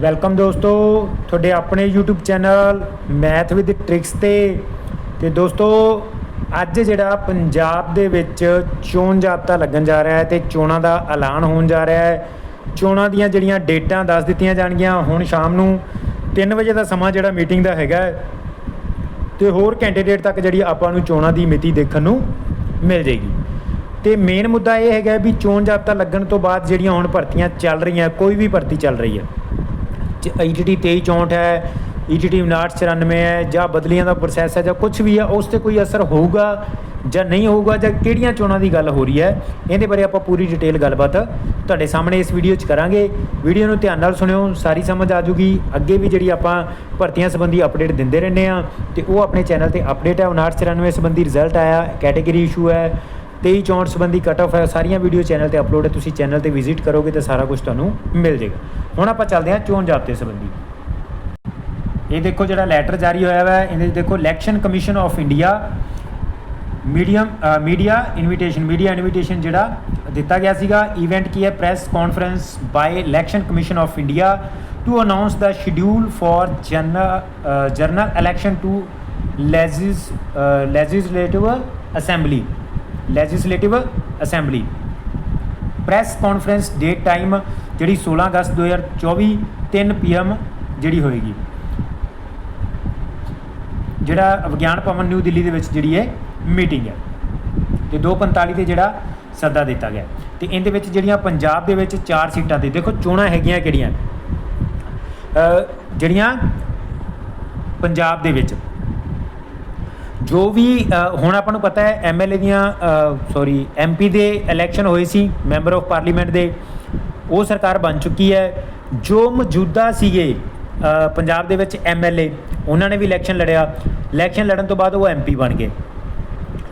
Welcome ਦੋਸਤੋ, ਤੁਹਾਡੇ ਆਪਣੇ YouTube channel math with tricks ਤੇ। ਤੇ ਦੋਸਤੋ, ਅੱਜ ਜਿਹੜਾ ਪੰਜਾਬ ਦੇ ਵਿੱਚ ਚੋਣ ਜਾਬਤਾ ਲੱਗਣ ਜਾ ਰਿਹਾ ਹੈ ਤੇ ਚੋਣਾਂ ਦਾ ਐਲਾਨ ਹੋਣ ਜਾ ਰਿਹਾ ਹੈ। ਚੋਣਾਂ ਦੀਆਂ ਜਿਹੜੀਆਂ ਡੇਟਾਂ ਦੱਸ ਦਿੱਤੀਆਂ ਜਾਣਗੀਆਂ ਹੁਣ ਸ਼ਾਮ ਨੂੰ 3 ਵਜੇ ਦਾ ਸਮਾਂ ਜਿਹੜਾ ਮੀਟਿੰਗ ਦਾ ਹੈਗਾ ਹੈ। ਤੇ ਹੋਰ ਕੈਂਡੀਡੇਟ ਤੱਕ ਜਿਹੜੀ ਆਪਾਂ ਨੂੰ ਚੋਣਾਂ ਦੀ ਮਿਤੀ ਦੇਖਣ ਨੂੰ ਮਿਲ ਜੇਗੀ ਤੇ ਮੇਨ ਮੁੱਦਾ ਇਹ ਹੈਗਾ ਵੀ ਚੋਣ ਜਾਬਤਾ ਲੱਗਣ ਤੋਂ ਬਾਅਦ ਜਿਹੜੀਆਂ ਹੁਣ ਭਰਤੀਆਂ ਚੱਲ ਰਹੀਆਂ, ਕੋਈ ਵੀ ਭਰਤੀ ਚੱਲ ਰਹੀ ਹੈ। ਈਟੀਟੀ 2364 ਹੈ ਈਟੀਟੀ 5994 ਹੈ, ਜਾਂ ਬਦਲੀਆਂ ਦਾ ਪ੍ਰੋਸੈਸ ਹੈ ਜਾਂ ਕੁਝ ਵੀ ਹੈ, ਉਸ ਤੇ ਕੋਈ ਅਸਰ ਹੋਊਗਾ ਜਾਂ ਨਹੀਂ ਹੋਊਗਾ ਜਾਂ ਕਿਹੜੀਆਂ ਚੋਣਾਂ ਦੀ ਗੱਲ ਹੋ ਰਹੀ ਹੈ, ਇਹਦੇ ਬਾਰੇ ਆਪਾਂ ਪੂਰੀ ਡਿਟੇਲ ਗੱਲਬਾਤ ਤੁਹਾਡੇ ਸਾਹਮਣੇ ਇਸ ਵੀਡੀਓ 'ਚ ਕਰਾਂਗੇ। ਵੀਡੀਓ ਨੂੰ ਧਿਆਨ ਨਾਲ ਸੁਣਿਓ, ਸਾਰੀ ਸਮਝ ਆ ਜੂਗੀ। ਅੱਗੇ ਵੀ ਜਿਹੜੀ ਆਪਾਂ ਭਰਤੀਆਂ ਸੰਬੰਧੀ ਅਪਡੇਟ ਦਿੰਦੇ ਰਹਿੰਦੇ ਆ ਤੇ ਉਹ ਆਪਣੇ ਚੈਨਲ ਤੇ ਅਪਡੇਟ ਹੈ। 5994 ਸੰਬੰਧੀ ਰਿਜ਼ਲਟ ਆਇਆ ਕੈਟਾਗਰੀ ਇਸ਼ੂ ਹੈ 2364 ਸੰਬੰਧੀ ਕਟ ਆਫ ਹੈ। ਸਾਰੀਆਂ ਵੀਡੀਓ ਚੈਨਲ ਤੇ ਅਪਲੋਡ ਹੈ। ਤੁਸੀਂ ਚੈਨਲ ਤੇ ਵਿਜ਼ਿਟ ਕਰੋਗੇ ਤਾਂ ਸਾਰਾ ਕੁਝ ਤੁਹਾਨੂੰ ਮਿਲ ਜਾਏਗਾ। ਹੁਣ ਆਪਾਂ ਚੱਲਦੇ ਹਾਂ ਚੋਣ ਜਾਬਤੇ ਸੰਬੰਧੀ। ਇਹ ਦੇਖੋ ਜਿਹੜਾ ਲੈਟਰ ਜਾਰੀ ਹੋਇਆ ਹੈ ਇਹਦੇ 'ਚ ਦੇਖੋ election commission of India medium media invitation media invitation ਜਿਹੜਾ ਦਿੱਤਾ ਗਿਆ ਸੀਗਾ। ਇਵੈਂਟ ਕੀ ਹੈ? Press conference by election commission of India to announce the schedule for general general election to legis legislative assembly legislative assembly press conference date time ਜਿਹੜੀ 16 ਅਗਸਤ 2024 3 PM ਜਿਹੜੀ ਹੋਏਗੀ। ਜਿਹੜਾ ਵਿਗਿਆਨ ਭਵਨ ਨਿਊ ਦਿੱਲੀ ਦੇ ਵਿੱਚ ਜਿਹੜੀ ਹੈ ਮੀਟਿੰਗ ਹੈ। ਤੇ 2:45 ਤੇ ਜਿਹੜਾ ਸੱਦਾ ਦਿੱਤਾ ਗਿਆ। ਤੇ ਇਹਦੇ ਵਿੱਚ ਜਿਹੜੀਆਂ ਪੰਜਾਬ ਦੇ ਵਿੱਚ ਚਾਰ ਸੀਟਾਂ ਤੇ ਦੇਖੋ ਚੋਣਾਂ ਹੈਗੀਆਂ ਕਿਹੜੀਆਂ? ਜਿਹੜੀਆਂ ਪੰਜਾਬ ਦੇ ਵਿੱਚ ਜੋ ਵੀ ਹੁਣ ਆਪਾਂ ਨੂੰ ਪਤਾ ਹੈ ਐਮਐਲਏ ਦੀਆਂ ਸੌਰੀ ਐਮਪੀ ਦੇ ਇਲੈਕਸ਼ਨ ਹੋਏ ਸੀ ਮੈਂਬਰ ਆਫ ਪਾਰਲੀਮੈਂਟ ਦੇ, ਉਹ ਸਰਕਾਰ ਬਣ ਚੁੱਕੀ ਹੈ। ਜੋ ਮੌਜੂਦਾ ਸੀਗੇ ਪੰਜਾਬ ਦੇ ਵਿੱਚ ਐਮਐਲਏ ਉਹਨਾਂ ਨੇ ਵੀ ਇਲੈਕਸ਼ਨ ਲੜਿਆ। ਇਲੈਕਸ਼ਨ ਲੜਨ ਤੋਂ ਬਾਅਦ ਉਹ ਐਮਪੀ ਬਣ ਗਏ।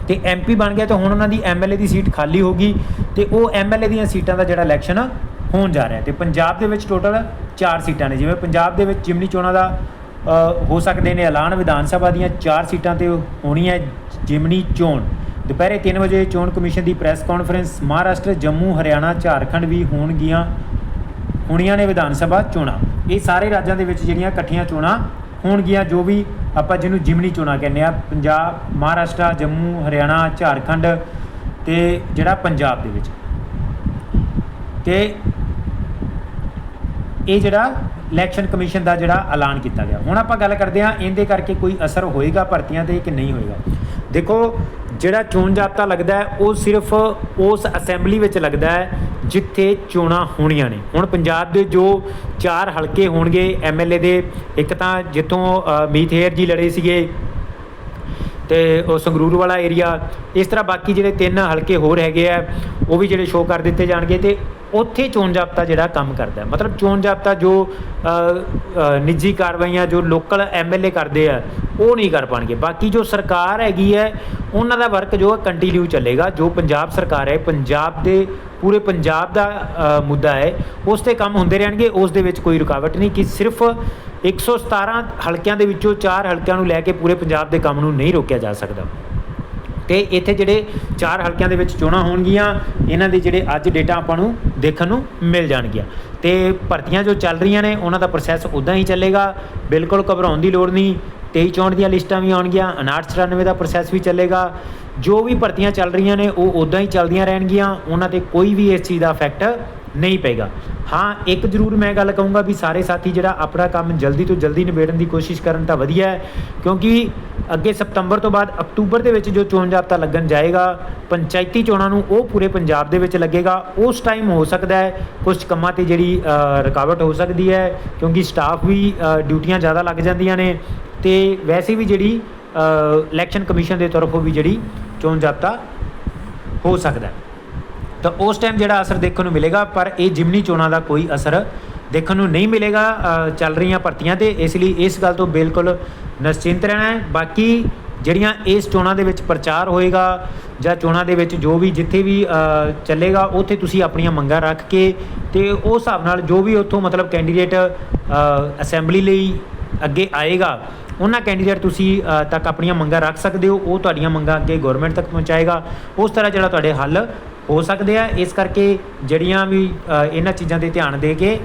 ਤੇ ਐਮਪੀ ਬਣ ਗਿਆ ਤਾਂ ਹੁਣ ਉਹਨਾਂ ਦੀ ਐਮਐਲਏ ਦੀ ਸੀਟ ਖਾਲੀ ਹੋ ਗਈ ਤੇ ਉਹ ਐਮਐਲਏ ਦੀਆਂ ਸੀਟਾਂ ਦਾ ਜਿਹੜਾ ਇਲੈਕਸ਼ਨ ਹੋਣ ਜਾ ਰਿਹਾ ਤੇ ਪੰਜਾਬ ਦੇ ਵਿੱਚ ਟੋਟਲ 4 ਸੀਟਾਂ ਨੇ, ਜਿਵੇਂ ਪੰਜਾਬ ਦੇ ਵਿੱਚ ਜਿਮਨੀ ਚੋਣਾਂ ਦਾ ਹੋ ਸਕਦੇ ਨੇ ਐਲਾਨ ਵਿਧਾਨ ਸਭਾ ਦੀਆਂ 4 ਸੀਟਾਂ ਤੇ ਹੋਣੀ ਹੈ ਜਿਮਨੀ ਚੋਣ। ਦੁਪਹਿਰੇ 3 ਵਜੇ ਚੋਣ ਕਮਿਸ਼ਨ ਦੀ ਪ੍ਰੈਸ ਕਾਨਫਰੰਸ, ਮਹਾਰਾਸ਼ਟਰ, ਜੰਮੂ, ਹਰਿਆਣਾ, ਝਾਰਖੰਡ ਵੀ ਹੋਣਗੀਆਂ, ਹੋਣੀਆਂ ਨੇ ਵਿਧਾਨ ਸਭਾ ਚੋਣਾਂ। ਇਹ ਸਾਰੇ ਰਾਜਾਂ ਦੇ ਵਿੱਚ ਜਿਹੜੀਆਂ ਇਕੱਠੀਆਂ ਚੋਣਾਂ ਹੋਣਗੀਆਂ, ਜੋ ਵੀ ਆਪਾਂ ਜਿਹਨੂੰ ਜਿਮਨੀ ਚੋਣਾਂ ਕਹਿੰਦੇ ਆ ਪੰਜਾਬ, ਮਹਾਰਾਸ਼ਟਰ, ਜੰਮੂ, ਹਰਿਆਣਾ, ਝਾਰਖੰਡ ਤੇ ਜਿਹੜਾ ਪੰਜਾਬ ਦੇ ਵਿੱਚ। ਤੇ ਇਹ ਜਿਹੜਾ ਇਲੈਕਸ਼ਨ ਕਮਿਸ਼ਨ ਦਾ ਜਿਹੜਾ ਐਲਾਨ ਕੀਤਾ ਗਿਆ। ਹੁਣ ਆਪਾਂ ਗੱਲ ਕਰਦੇ ਹਾਂ ਇਹਦੇ ਕਰਕੇ ਕੋਈ ਅਸਰ ਹੋਏਗਾ ਭਰਤੀਆਂ ਤੇ ਕਿ ਨਹੀਂ ਹੋਏਗਾ? ਦੇਖੋ ਜਿਹੜਾ ਚੋਣ ਜਾਬਤਾ ਲੱਗਦਾ ਹੈ ਉਹ ਸਿਰਫ ਉਸ ਅਸੈਂਬਲੀ ਵਿੱਚ ਲੱਗਦਾ ਹੈ ਜਿੱਥੇ ਚੋਣਾਂ ਹੋਣੀਆਂ ਨੇ। ਹੁਣ ਪੰਜਾਬ ਦੇ ਜੋ ਚਾਰ ਹਲਕੇ ਹੋਣਗੇ ਐਮਐਲਏ ਦੇ ਇੱਕ ਤਾਂ ਜਿੱਥੋਂ ਅ, ਜੀ ਲੜੇ ਸੀਗੇ ਤੇ ਉਹ ਸੰਗਰੂਰ ਵਾਲਾ ਏਰੀਆ ਇਸ ਤਰ੍ਹਾਂ ਬਾਕੀ ਜਿਹੜੇ ਤਿੰਨ ਹਲਕੇ ਹੋਰ ਹੈਗੇ ਆ ਉਹ ਵੀ ਜਿਹੜੇ ਸ਼ੋਅ ਕਰ ਦਿੱਤੇ ਜਾਣਗੇ ਤੇ ਉੱਥੇ ਚੋਣ ਜਾਬਤਾ ਜਿਹੜਾ ਕੰਮ ਕਰਦਾ ਹੈ। ਮਤਲਬ ਚੋਣ ਜਾਬਤਾ ਜੋ ਨਿੱਜੀ ਕਾਰਵਾਈਆਂ ਜੋ ਲੋਕਲ ਐਮਐਲਏ ਕਰਦੇ ਆ, ਉਹ ਨਹੀਂ ਕਰ ਪਾਣਗੇ। ਬਾਕੀ ਜੋ ਸਰਕਾਰ ਹੈਗੀ ਹੈ, ਉਹਨਾਂ ਦਾ ਵਰਕ ਜੋ ਕੰਟੀਨਿਊ ਚੱਲੇਗਾ। ਜੋ ਪੰਜਾਬ ਸਰਕਾਰ ਹੈ, ਪੰਜਾਬ ਦੇ, ਪੂਰੇ ਪੰਜਾਬ ਦਾ ਮੁੱਦਾ ਹੈ, ਉਸ ਤੇ ਕੰਮ ਹੁੰਦੇ ਰਹਿਣਗੇ। ਉਸ ਦੇ ਵਿੱਚ ਕੋਈ ਰੁਕਾਵਟ ਨਹੀਂ ਕਿ ਸਿਰਫ 117 ਹਲਕਿਆਂ ਦੇ ਵਿੱਚੋਂ 4 ਹਲਕਿਆਂ ਨੂੰ ਲੈ ਕੇ ਪੂਰੇ ਪੰਜਾਬ ਦੇ ਕੰਮ ਨੂੰ ਨਹੀਂ ਰੋਕਿਆ ਜਾ ਸਕਦਾ। ਤੇ ਇੱਥੇ ਜਿਹੜੇ ਚਾਰ ਹਲਕਿਆਂ ਦੇ ਵਿੱਚ ਚੋਣਾਂ ਹੋਣਗੀਆਂ, ਇਹਨਾਂ ਦੇ ਜਿਹੜੇ ਅੱਜ ਡੇਟਾ ਆਪਾਂ ਨੂੰ ਦੇਖਣ ਨੂੰ ਮਿਲ ਜਾਣਗੀਆਂ। ਤੇ ਭਰਤੀਆਂ ਜੋ ਚੱਲ ਰਹੀਆਂ ਨੇ, ਉਹਨਾਂ ਦਾ ਪ੍ਰੋਸੈਸ ਉਦਾਂ ਹੀ ਚੱਲੇਗਾ। ਬਿਲਕੁਲ ਘਬਰਾਉਣ ਦੀ ਲੋੜ ਨਹੀਂ। 23 ਚੋਣ ਦੀਆਂ ਲਿਸਟਾਂ ਵੀ ਆਉਣਗੀਆਂ 59 ਦਾ ਪ੍ਰੋਸੈਸ ਵੀ ਚੱਲੇਗਾ। ਜੋ ਵੀ ਭਰਤੀਆਂ ਚੱਲ ਰਹੀਆਂ ਨੇ, ਉਹ ਉਦਾਂ ਹੀ ਚੱਲਦੀਆਂ ਰਹਿਣਗੀਆਂ, ਉਹਨਾਂ ਤੇ ਕੋਈ ਵੀ ਇਸ ਚੀਜ਼ ਦਾ ਇਫੈਕਟ ਨਹੀਂ ਪਏਗਾ। ਹਾਂ, ਇੱਕ ਜ਼ਰੂਰ ਮੈਂ ਗੱਲ ਕਹੂੰਗਾ ਵੀ ਸਾਰੇ ਸਾਥੀ, ਜਿਹੜਾ ਆਪਣਾ ਕੰਮ ਜਲਦੀ ਤੋਂ ਜਲਦੀ ਨਿਬੇੜਨ ਦੀ ਕੋਸ਼ਿਸ਼ ਕਰਨ ਤਾਂ ਵਧੀਆ ਹੈ, ਕਿਉਂਕਿ ਅੱਗੇ ਸਤੰਬਰ ਤੋਂ ਬਾਅਦ ਅਕਤੂਬਰ ਦੇ ਵਿੱਚ ਜੋ ਚੋਣ ਜਾਬਤਾ ਲੱਗਣ ਜਾਏਗਾ, ਪੰਚਾਇਤੀ ਚੋਣਾਂ ਨੂੰ ਉਹ ਪੂਰੇ ਪੰਜਾਬ ਦੇ ਵਿੱਚ ਲੱਗੇਗਾ। ਉਸ ਟਾਈਮ ਹੋ ਸਕਦਾ ਹੈ ਕੁਝ ਕੰਮਾਂ ਤੇ ਜਿਹੜੀ ਰੁਕਾਵਟ ਹੋ ਸਕਦੀ ਹੈ, ਕਿਉਂਕਿ ਸਟਾਫ ਵੀ ਡਿਊਟੀਆਂ ਜ਼ਿਆਦਾ ਲੱਗ ਜਾਂਦੀਆਂ ਨੇ। ਤੇ ਵੈਸੇ ਵੀ ਜਿਹੜੀ ਇਲੈਕਸ਼ਨ ਕਮਿਸ਼ਨ ਦੇ ਤਰਫੋਂ ਵੀ ਜਿਹੜੀ ਚੋਣ ਜਾਬਤਾ ਹੋ ਸਕਦਾ ਤਾਂ ਉਸ ਟਾਈਮ ਜਿਹੜਾ ਅਸਰ ਦੇਖਣ ਨੂੰ ਮਿਲੇਗਾ, ਪਰ ਇਹ ਜਿਮਨੀ ਚੋਣਾਂ ਦਾ ਕੋਈ ਅਸਰ ਦੇਖਣ ਨੂੰ ਨਹੀਂ ਮਿਲੇਗਾ ਚੱਲ ਰਹੀਆਂ ਭਰਤੀਆਂ ਤੇ ਇਸ ਲਈ ਇਸ ਗੱਲ ਤੋਂ ਬਿਲਕੁਲ ਨਿਸ਼ਚਿੰਤ ਰਹਿਣਾ ਹੈ। ਬਾਕੀ ਜਿਹੜੀਆਂ ਇਸ ਚੋਣਾਂ ਦੇ ਵਿੱਚ ਪ੍ਰਚਾਰ ਹੋਏਗਾ ਜਾਂ ਚੋਣਾਂ ਦੇ ਵਿੱਚ ਜੋ ਵੀ ਜਿੱਥੇ ਵੀ ਚੱਲੇਗਾ, ਉੱਥੇ ਤੁਸੀਂ ਆਪਣੀਆਂ ਮੰਗਾਂ ਰੱਖ ਕੇ ਤੇ ਉਸ ਹਿਸਾਬ ਨਾਲ ਜੋ ਵੀ ਉੱਥੋਂ ਮਤਲਬ ਕੈਂਡੀਡੇਟ ਅਸੈਂਬਲੀ ਲਈ ਅੱਗੇ ਆਏਗਾ ਉਹਨਾਂ ਕੈਂਡੀਡੇਟ ਤੁਸੀਂ ਤੱਕ ਆਪਣੀਆਂ ਮੰਗਾਂ ਰੱਖ ਸਕਦੇ ਹੋ, ਉਹ ਤੁਹਾਡੀਆਂ ਮੰਗਾਂ ਅੱਗੇ ਗਵਰਨਮੈਂਟ ਤੱਕ ਪਹੁੰਚਾਏਗਾ। ਉਸ ਤਰ੍ਹਾਂ ਜਿਹੜਾ ਤੁਹਾਡੇ ਹੱਲ ਹੋ ਸਕਦੇ ਆ। ਇਸ ਕਰਕੇ ਜਿਹੜੀਆਂ ਵੀ ਇਹਨਾਂ ਚੀਜ਼ਾਂ ਤੇ ਧਿਆਨ ਦੇ ਕੇ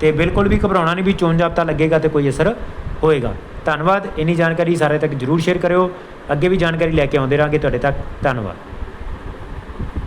ਤੇ ਬਿਲਕੁਲ ਵੀ ਘਬਰਾਉਣਾ ਨਹੀਂ ਵੀ ਚੋਣ ਜਾਬਤਾ ਲੱਗੇਗਾ ਤੇ ਕੋਈ ਅਸਰ ਹੋਏਗਾ। ਧੰਨਵਾਦ। ਇੰਨੀ ਜਾਣਕਾਰੀ ਸਾਰੇ ਤੱਕ ਜਰੂਰ ਸ਼ੇਅਰ ਕਰਿਓ। ਅੱਗੇ ਵੀ ਜਾਣਕਾਰੀ ਲੈ ਕੇ ਆਉਂਦੇ ਰਹਾਂਗੇ। ਤੁਹਾਡੇ ਤੱਕ ਧੰਨਵਾਦ।